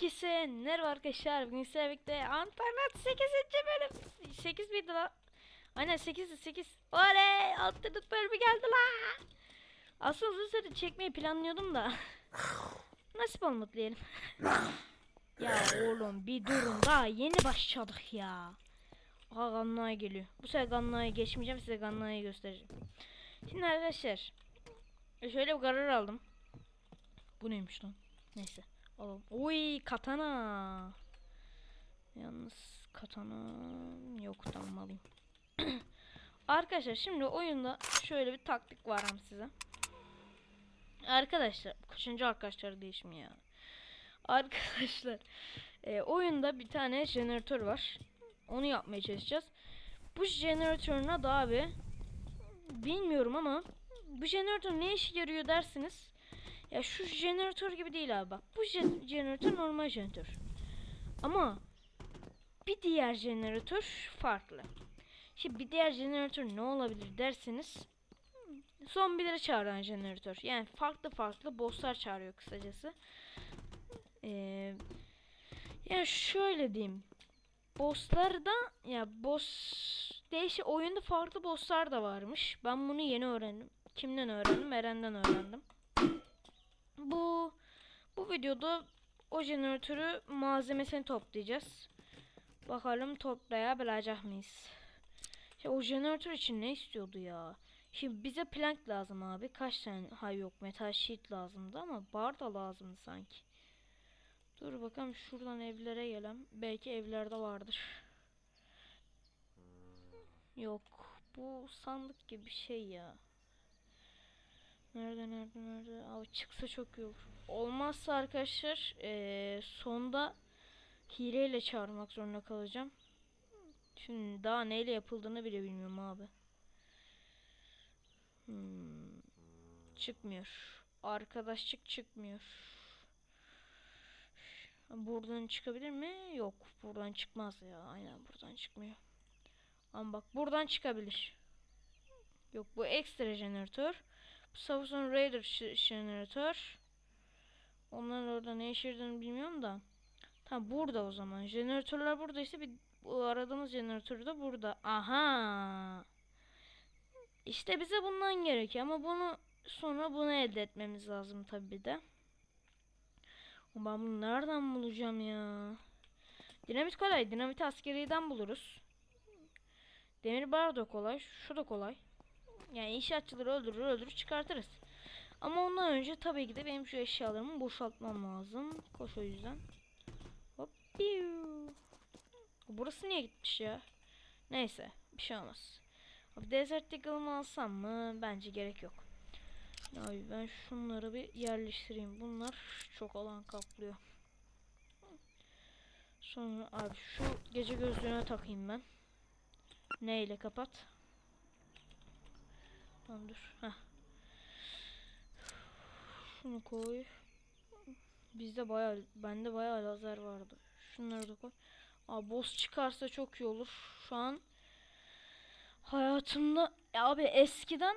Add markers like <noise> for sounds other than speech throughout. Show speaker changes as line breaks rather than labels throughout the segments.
Herkese merhaba arkadaşlar. Bugün sizlerle birlikte Antalya'da 8. bölüm. 8 miydi lan? Aynen 8 8. Oley! Altınlık bölümü geldi la. Aslında uzun süredir çekmeyi planlıyordum da. <laughs> Nasip olmadı diyelim. ya oğlum bir durun daha yeni başladık ya. Aha Ganna'ya geliyor. Bu sefer Ganna'ya geçmeyeceğim size Ganna'yı göstereceğim. Şimdi arkadaşlar. Şöyle bir karar aldım. Bu neymiş lan? Neyse. Alalım. Oy katana. Yalnız katana yok tamam alayım. <clears throat> Arkadaşlar şimdi oyunda şöyle bir taktik var hem size. Arkadaşlar kaçıncı arkadaşlar değişim ya. Arkadaşlar e, oyunda bir tane jeneratör var. Onu yapmaya çalışacağız. Bu jeneratörün adı abi bilmiyorum ama bu jeneratör ne işe yarıyor dersiniz. Ya şu jeneratör gibi değil abi bak. Bu je- jeneratör normal jeneratör. Ama bir diğer jeneratör farklı. Şimdi bir diğer jeneratör ne olabilir derseniz zombileri çağıran jeneratör. Yani farklı farklı bosslar çağırıyor kısacası. Ee, yani şöyle diyeyim. Bosslarda ya boss değişik oyunda farklı bosslar da varmış. Ben bunu yeni öğrendim. Kimden öğrendim? Eren'den öğrendim. Bu bu videoda o jeneratörü malzemesini toplayacağız. Bakalım toplayabilecek miyiz? Ya o jeneratör için ne istiyordu ya? Şimdi bize plank lazım abi. Kaç tane? Ha yok metal sheet lazımdı ama bar da lazımdı sanki. Dur bakalım şuradan evlere gelelim. Belki evlerde vardır. Yok. Bu sandık gibi bir şey ya. Nerede nerede nerede? Abi çıksa çok iyi olur. Olmazsa arkadaşlar eee, sonda hileyle çağırmak zorunda kalacağım. Şimdi daha neyle yapıldığını bile bilmiyorum abi. Hmm. Çıkmıyor. Arkadaşlık çıkmıyor. Buradan çıkabilir mi? Yok. Buradan çıkmaz ya. Aynen buradan çıkmıyor. Ama bak buradan çıkabilir. Yok bu ekstra jeneratör. Samsung Raider jeneratör. Onların orada ne yaradığını bilmiyorum da. Tamam burada o zaman. Jeneratörler buradaysa bir bu aradığımız jeneratör de burada. Aha. İşte bize bundan gerekiyor ama bunu sonra bunu elde etmemiz lazım tabii de. Ben bunu nereden bulacağım ya? Dinamit kolay. Dinamit askeriyeden buluruz. Demir bar da kolay. Şu da kolay. Yani inşaatçıları öldürür öldürür çıkartırız. Ama ondan önce tabii ki de benim şu eşyalarımı boşaltmam lazım. Koş o yüzden. Hop. Piu. Burası niye gitmiş ya? Neyse. Bir şey olmaz. Abi Desert Eagle'ımı alsam mı? Bence gerek yok. Abi ben şunları bir yerleştireyim. Bunlar çok alan kaplıyor. Sonra abi şu gece gözlüğüne takayım ben. Neyle kapat? Tamam dur. Heh. Şunu koy. Bizde bayağı bende bayağı lazer vardı. Şunları da koy. Abi boss çıkarsa çok iyi olur. Şu an hayatımda ya abi eskiden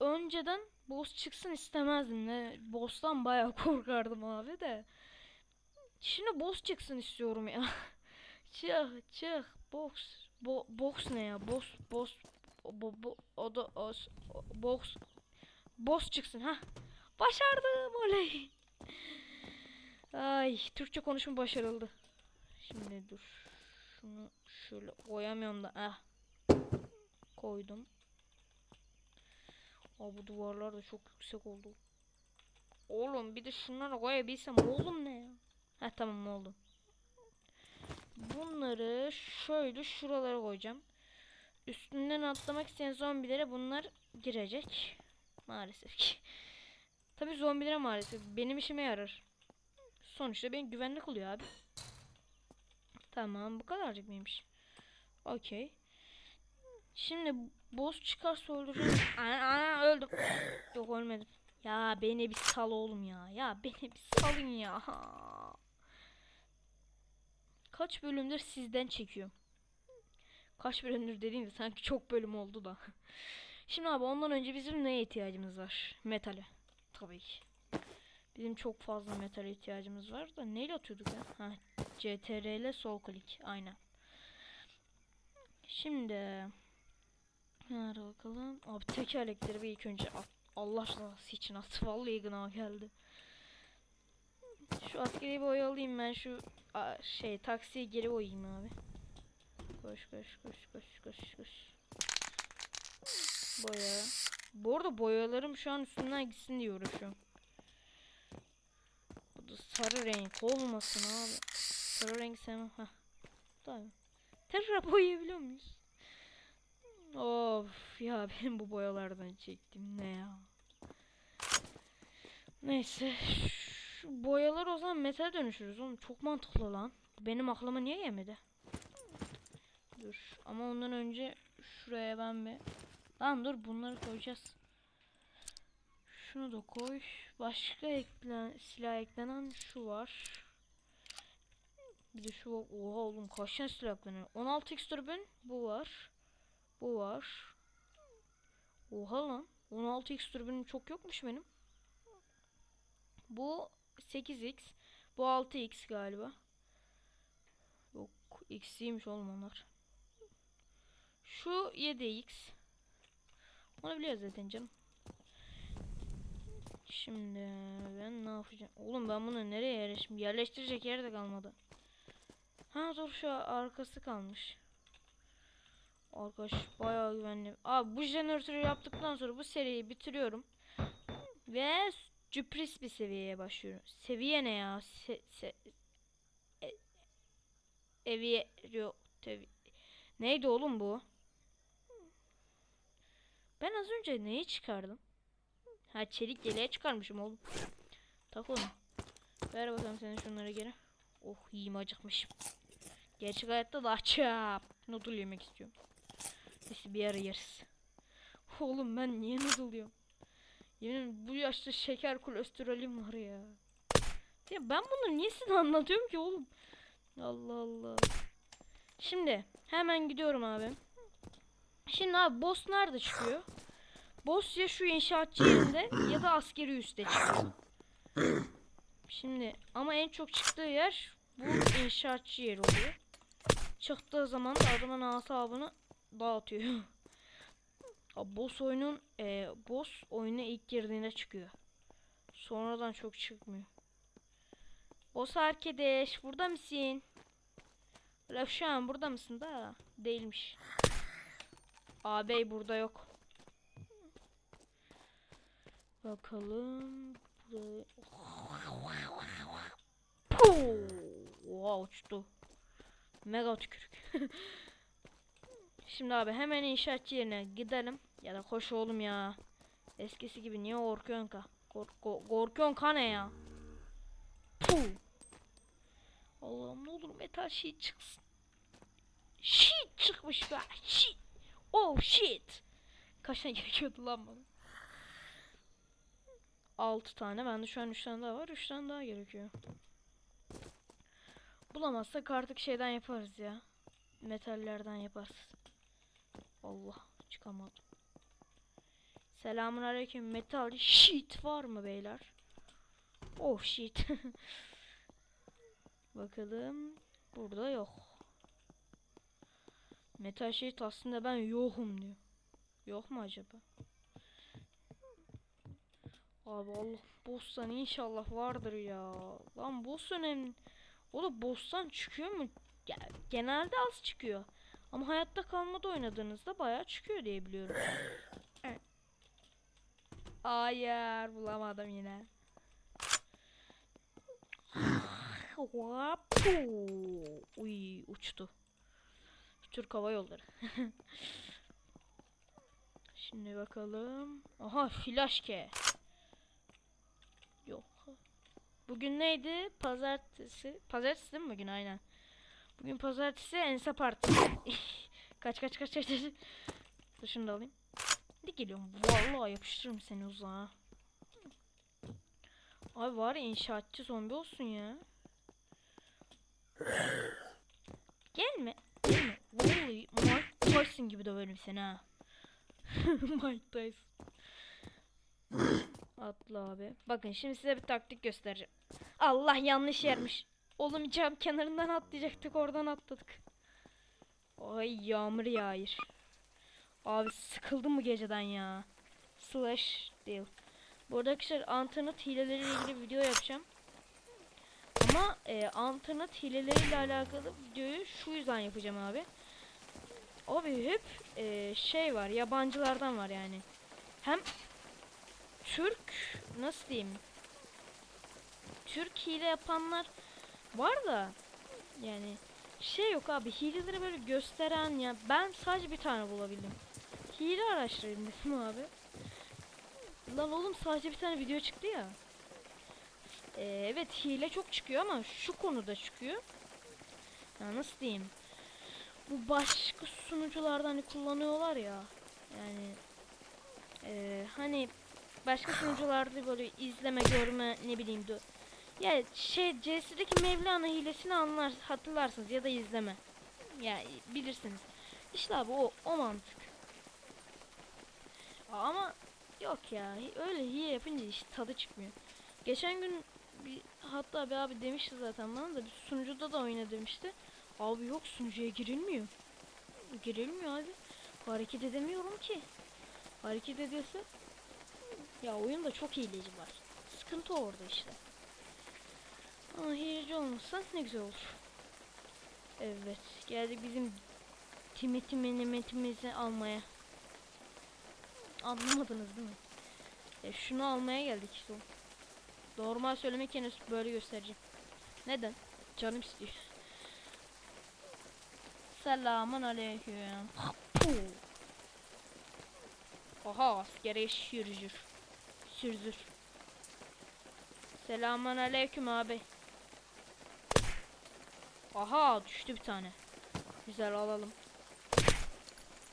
önceden boss çıksın istemezdim. Ne boss'tan bayağı <laughs> korkardım abi de. Şimdi boss çıksın istiyorum ya. <laughs> çık çık box. Bo box ne ya? Boss boss bo, bo, o da os, o- box boss çıksın ha. Başardım oley. Ay Türkçe konuşma başarıldı. Şimdi dur. Şunu şöyle koyamıyorum da. Ah. Koydum. Aa, bu duvarlar da çok yüksek oldu. Oğlum bir de şunları koyabilsem oğlum ne ya? Ha tamam oldu. Bunları şöyle şuralara koyacağım. Üstünden atlamak isteyen zombilere bunlar girecek. Maalesef ki. Tabi zombilere maalesef. Benim işime yarar. Sonuçta beni güvenli kılıyor abi. Tamam bu kadarcık mıymış? Okey. Şimdi boss çıkarsa öldüreceğim. <laughs> Ana, ana öldüm. Yok ölmedim. Ya beni bir sal oğlum ya. Ya beni bir salın ya. Kaç bölümdür sizden çekiyorum. Kaç bölümdür dediğimde sanki çok bölüm oldu da. <laughs> Şimdi abi ondan önce bizim neye ihtiyacımız var? Metale. Tabii ki. Bizim çok fazla metal ihtiyacımız var da neyle atıyorduk ya? Ha, CTRL sol klik. Aynen. Şimdi Hadi bakalım. Abi tekerlekleri bir ilk önce at. Allah rızası için at. <laughs> Vallahi gına geldi. Şu askeri boyu alayım ben şu şey taksiye geri boyayayım abi. Koş koş koş koş koş koş. Boya. Bu arada boyalarım şu an üstünden gitsin diye uğraşıyorum. Bu da sarı renk olmasın abi. Sarı renk sevmem. Heh. Tamam. Tekrar boyayabiliyor muyuz? Of ya benim bu boyalardan çektim ne ya. Neyse. Şu boyalar o zaman metal dönüşürüz oğlum. Çok mantıklı lan. Benim aklıma niye yemedi? Dur. Ama ondan önce şuraya ben bir... Lan dur bunları koyacağız. Şunu da koy. Başka eklen silah eklenen şu var. Bir de şu var. Oha oğlum kaç tane silah ekleniyor? 16x türbün bu var. Bu var. Oha lan. 16x türbünüm çok yokmuş benim. Bu 8x. Bu 6x galiba. Yok x'iymiş oğlum onlar. Şu 7x. Onu biliyoruz zaten canım. Şimdi ben ne yapacağım? Oğlum ben bunu nereye yerleştim? Yerleştirecek yer de kalmadı. Ha dur şu arkası kalmış. Arkadaş bayağı güvenli. Abi bu jeneratörü yaptıktan sonra bu seriyi bitiriyorum. Ve cüpris bir seviyeye başlıyorum. Seviye ne ya? Se, se, e, eviye, yok, tevi- Neydi oğlum bu? Ben az önce neyi çıkardım? Ha çelik yeleğe çıkarmışım oğlum. Tak onu. Ver bakalım senin şunları geri. Oh yiyeyim acıkmışım. Gerçek hayatta daha çap. Noodle yemek istiyorum. Neyse bir ara yeriz. Oğlum ben niye noodle yiyorum? Yemin bu yaşta şeker kolesterolüm var ya. Ya ben bunu niye size anlatıyorum ki oğlum? Allah Allah. Şimdi hemen gidiyorum abi. Şimdi abi boss nerede çıkıyor? Boss ya şu inşaatçı yerinde ya da askeri üste çıkıyor. Şimdi ama en çok çıktığı yer bu inşaatçı yeri oluyor. Çıktığı zaman da adamın asabını dağıtıyor. <laughs> Abi boss oyunun e, boss oyuna ilk girdiğinde çıkıyor. Sonradan çok çıkmıyor. Boss arkadaş burada mısın? La şu an burada mısın da? Değilmiş. Ağabey burada yok. Bakalım. Buraya... Oha uçtu. Mega tükürük. <laughs> Şimdi abi hemen inşaatçı yerine gidelim. Ya da koş oğlum ya. Eskisi gibi niye korkuyorsun ka? Kork ko- korkuyorsun ka ne ya? Puh! Allah'ım ne olur metal şey çıksın. Shit çıkmış be. Shit. Oh shit. Kaç tane <laughs> gerekiyordu lan bana? 6 tane. Bende şu an 3 tane daha var. 3 tane daha gerekiyor. Bulamazsak artık şeyden yaparız ya. Metallerden yaparız. Allah çıkamadım. Selamun aleyküm. Metal sheet var mı beyler? Oh shit. <laughs> Bakalım. Burada yok. Metal sheet aslında ben yokum diyor. Yok mu acaba? Abi Allah boss'tan inşallah vardır ya. Lan boss önemli. O da boss'tan çıkıyor mu? Ya, genelde az çıkıyor. Ama hayatta kalmada oynadığınızda bayağı çıkıyor diye biliyorum. Evet. Hayır bulamadım yine. Uy uçtu. Türk Hava Yolları. <laughs> Şimdi bakalım. Aha flaşke. Yok. Bugün neydi? Pazartesi. Pazartesi değil mi bugün? Aynen. Bugün pazartesi ense partisi. <laughs> kaç kaç kaç kaç. Dur şunu da alayım. Hadi geliyorum. Vallahi yapıştırırım seni uzağa. Abi var ya inşaatçı zombi olsun ya. Gelme. Vallahi Mike Tyson gibi döverim seni ha. <laughs> Mike Tyson. Atla abi. Bakın şimdi size bir taktik göstereceğim. Allah yanlış yermiş. Oğlum cam kenarından atlayacaktık oradan atladık. Ay yağmur yağır. Abi sıkıldım bu geceden ya. Slash değil. Bu arada arkadaşlar internet hileleriyle ilgili video yapacağım. Ama e, internet hileleriyle alakalı videoyu şu yüzden yapacağım abi. Abi hep e, şey var yabancılardan var yani. Hem Türk nasıl diyeyim? Türk hile yapanlar var da yani şey yok abi hileleri böyle gösteren ya ben sadece bir tane bulabildim. Hile araştırayım dedim abi. Lan oğlum sadece bir tane video çıktı ya. Ee, evet hile çok çıkıyor ama şu konuda çıkıyor. Ya nasıl diyeyim? Bu başka sunuculardan hani kullanıyorlar ya. Yani ee, hani başka sunucularda böyle izleme, görme ne bileyim de. Ya şey CS'deki Mevlana hilesini anlar hatırlarsınız ya da izleme. Ya bilirsiniz. İşte abi o o mantık. Ama yok ya öyle hile yapınca hiç tadı çıkmıyor. Geçen gün bir hatta bir abi demişti zaten bana da bir sunucuda da oyna demişti. Abi yok sunucuya girilmiyor. Girilmiyor abi. Hareket edemiyorum ki. Hareket ediyorsa ya oyunda çok hileci var. Sıkıntı orada işte. Ama hileci olmasa ne güzel olur. Evet geldik bizim timiti menemetimizi almaya. Anlamadınız değil mi? E, şunu almaya geldik işte. Normal söylemek henüz böyle göstereceğim. Neden? Canım istiyor. Selamun aleyküm. Oha askere sürzür. Sürzür. Selamun aleyküm abi. Aha düştü bir tane. Güzel alalım.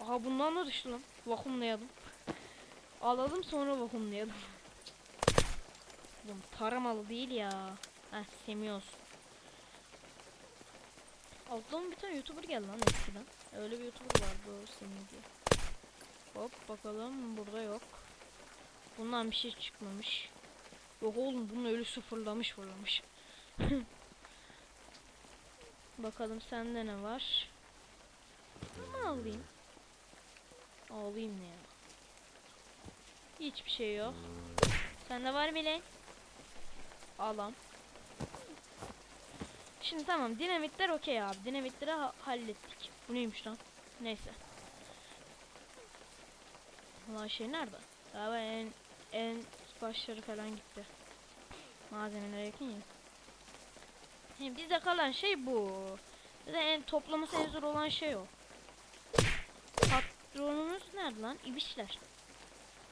Aha bundan da düştü lan. Vakumlayalım. Alalım sonra vakumlayalım. <laughs> Oğlum taramalı değil ya. Heh Semios. Alttan bir tane YouTuber geldi lan eskiden. Öyle bir YouTuber vardı o diye. Hop bakalım burada yok. Bundan bir şey çıkmamış. Yok oğlum bunu öyle sıfırlamış fırlamış. <laughs> bakalım sende ne var? Ama alayım. Alayım ne ya? Hiçbir şey yok. Sende var lan? Alam. Şimdi tamam dinamitler okey abi. Dinamitleri ha- hallettik. Bu neymiş lan? Neyse. Ulan şey nerede? Galiba en en başları falan gitti. Malzemelere yakın ya. Şimdi bize kalan şey bu. De en toplaması en zor olan şey o. Patronumuz nerede lan? İbişler.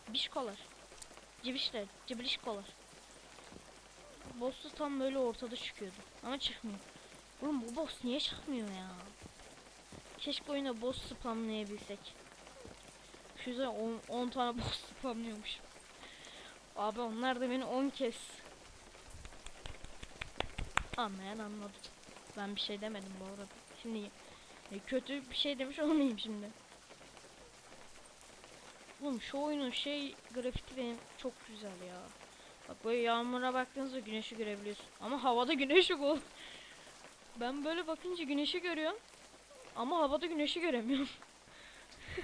Bişkolar. Cibişler. Cibilişkolar. Boss da tam böyle ortada çıkıyordu. Ama çıkmıyor. Oğlum bu boss niye çıkmıyor ya? Keşke oyunda boss spamlayabilsek. Şu yüzden 10 tane <laughs> boss spamlıyormuş. Abi onlar da beni 10 kez. Anlayan anladı. Ben bir şey demedim bu arada. Şimdi e, kötü bir şey demiş olmayayım şimdi. Oğlum şu oyunun şey grafiti benim çok güzel ya. Bak böyle yağmura baktığınızda güneşi görebiliyorsun. Ama havada güneş yok. Ben böyle bakınca güneşi görüyorum. Ama havada güneşi göremiyorum. <laughs>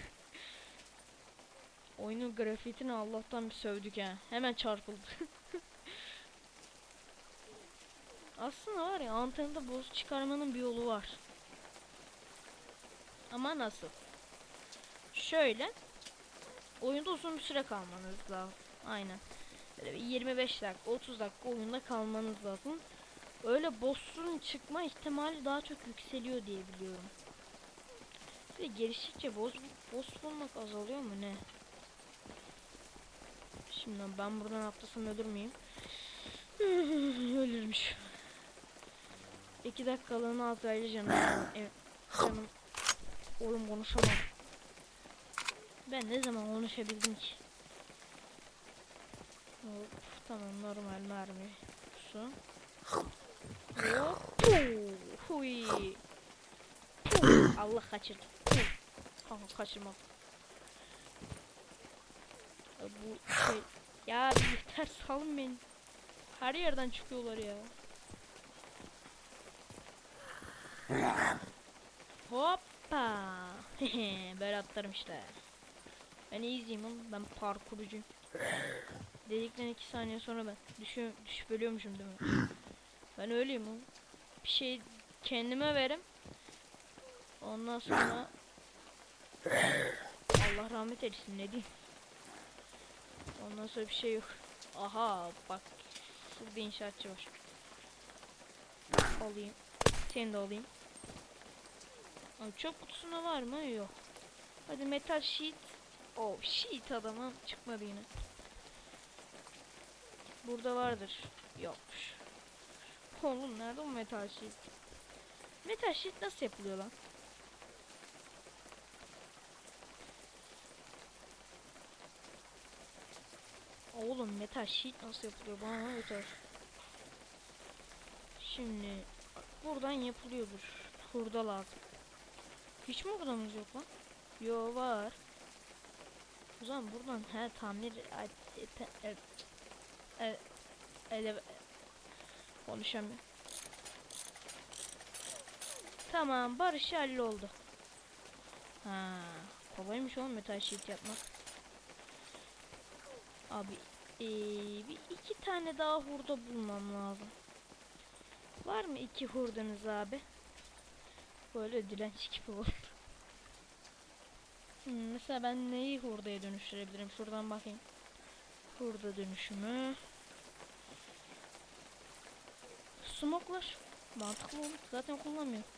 Oyunun grafitini Allah'tan bir sövdük ha. Hemen çarpıldı. <laughs> Aslında var ya antende boz çıkarmanın bir yolu var. Ama nasıl? Şöyle. Oyunda uzun bir süre kalmanız lazım. Aynen. Böyle bir 25 dakika 30 dakika oyunda kalmanız lazım. Öyle boss'un çıkma ihtimali daha çok yükseliyor diye biliyorum. De geliştikçe boss, boss bulmak azalıyor mu ne? Şimdi ben buradan atlasam ölür müyüm? <laughs> Ölürmüş. 2 dakikalığına azrail'i canım. <laughs> Evet, canım. Oğlum konuşamam. Ben ne zaman konuşabildim ki? Hop, tamam normal mermi. Su. Hop. Huy. Allah kaçırdı. Kanka kaçırmadım. E, Bu şey Ya yeter salın beni. Her yerden çıkıyorlar ya. Hoppa. <laughs> Böyle atlarım işte. Ben iyiyim. Ben parkurcuyum. Dedikten iki saniye sonra ben düşüyor, düşüp ölüyormuşum değil mi? <laughs> Ben öyleyim oğlum. Bir şey kendime verim. Ondan sonra Allah rahmet eylesin ne diyeyim. Ondan sonra bir şey yok. Aha bak. Şurada inşaatçı var. Alayım. Seni de alayım. Abi çöp kutusunda var mı? Yok. Hadi metal sheet. Oh sheet adamım çıkmadı yine. Burada vardır. Yokmuş. Oğlum nerede bu metal sheet? Metal sheet nasıl yapılıyor lan? Oğlum metal sheet nasıl yapılıyor bana öter. Şimdi buradan yapılıyordur. Hurda lazım. Hiç mi hurdamız yok lan? Yo var. O zaman buradan he tamir e- e- e- ele konuşamıyorum. Tamam barış halloldu. Ha kolaymış oğlum metal sheet yapmak. Abi ee, bir iki tane daha hurda bulmam lazım. Var mı iki hurdanız abi? Böyle dilenç gibi oldu. Hmm, mesela ben neyi hurdaya dönüştürebilirim? Şuradan bakayım. Hurda dönüşümü. Smoklar. Mantıklı olur. Zaten kullanmıyorum.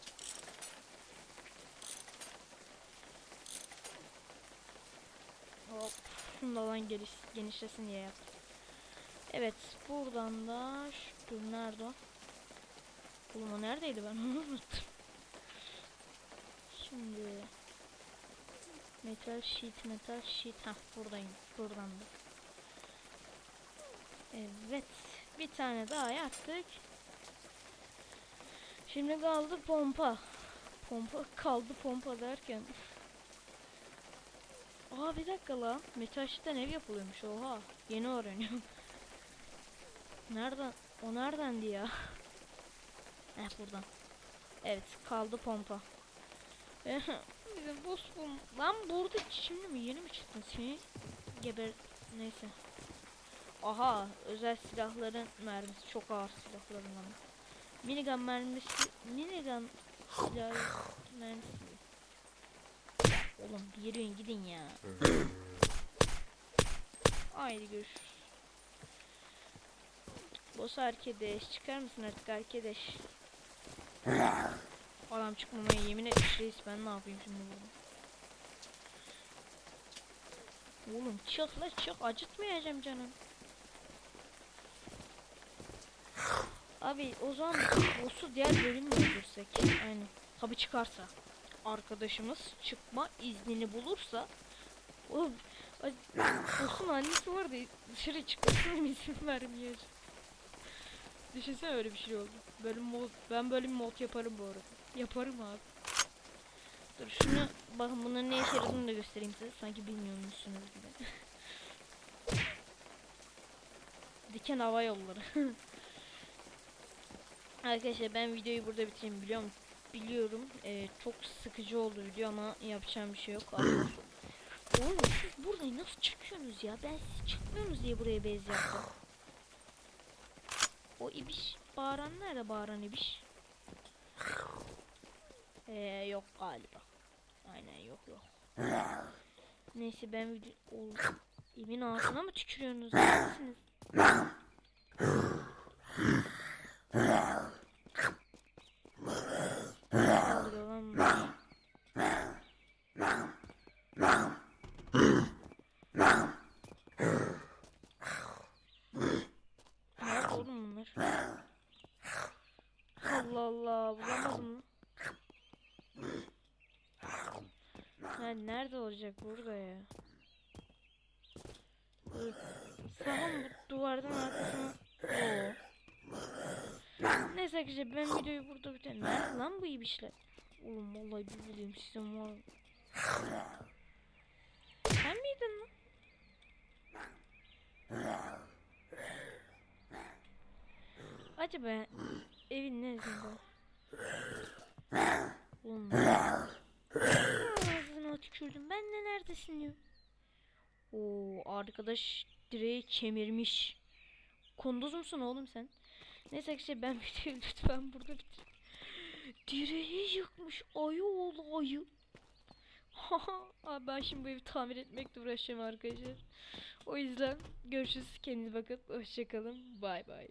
Hop. Şunu da alan geniş, genişlesin diye yaptım. Evet. Buradan da şu nerede o? O neredeydi ben onu unuttum. Şimdi metal sheet metal sheet ha buradayım buradan da. Evet bir tane daha yaptık. Şimdi kaldı pompa. Pompa kaldı pompa derken. Aa bir dakika lan. Sheet'ten ev yapılıyormuş oha. Yeni öğreniyorum. <laughs> Nereden? O neredendi ya? <laughs> Heh buradan. Evet kaldı pompa. <laughs> Bizim boss. Lan burada şimdi mi yeni mi çıktın seni? Geber neyse. Aha özel silahların mermisi çok ağır silahlarından. Minigun mermisi minigun silahı mermisi. Oğlum yürüyün gidin ya. Haydi görüşürüz. Boss arkadaş çıkar mısın artık arkadaş? Adam çıkmamaya yemin etmiş reis ben ne yapayım şimdi burada? Oğlum çık la çık acıtmayacağım canım. Abi o zaman boss'u diğer bölüm mü öldürsek? Aynen. Tabi çıkarsa. Arkadaşımız çıkma iznini bulursa. Ay- boss'un annesi var da dışarı çıkmasına izin vermiyor. Düşünsene öyle bir şey oldu. Böyle mod, ben bir mod yaparım bu arada. Yaparım abi. Dur şunu bakın bunların ne işe yaradığını da göstereyim size. Sanki bilmiyormuşsunuz gibi. <laughs> Diken hava yolları. <laughs> Arkadaşlar ben videoyu burada bitireyim biliyorum. Biliyorum ee, çok sıkıcı oldu video ama yapacağım bir şey yok. <clears throat> Oğlum siz buraya nasıl çıkıyorsunuz ya? Ben siz çıkmıyorsunuz diye buraya bez yaptım. O ibiş bağıran nerede bağıran ibiş? Ee, yok galiba. Aynen yok yok. Neyse ben video ol Emin ağzına mı tükürüyorsunuz? <clears throat> Nerede lan bu? Nerede oğlum bunlar? Allah Allah bulamadım mı? Ya olacak burada ya? Sağım bu duvardan arkasına. Oo. Neyse arkadaşlar ben videoyu burada bitirelim. Nerede lan bu ibişler? Oğlum vallahi bir bulayım sizin var. Sen miydin lan? Acaba evin neresinde? Oğlum. Ağzına tükürdüm. Ben de neredesin diyor. Oo arkadaş direği kemirmiş. Kunduz musun oğlum sen? Neyse işte ben <laughs> videoyu lütfen burada bitir. Direği yıkmış ayı oğlu ayı. Abi ben şimdi bu evi tamir etmekle uğraşacağım arkadaşlar. O yüzden görüşürüz. Kendinize bakın. Hoşçakalın. Bay bay.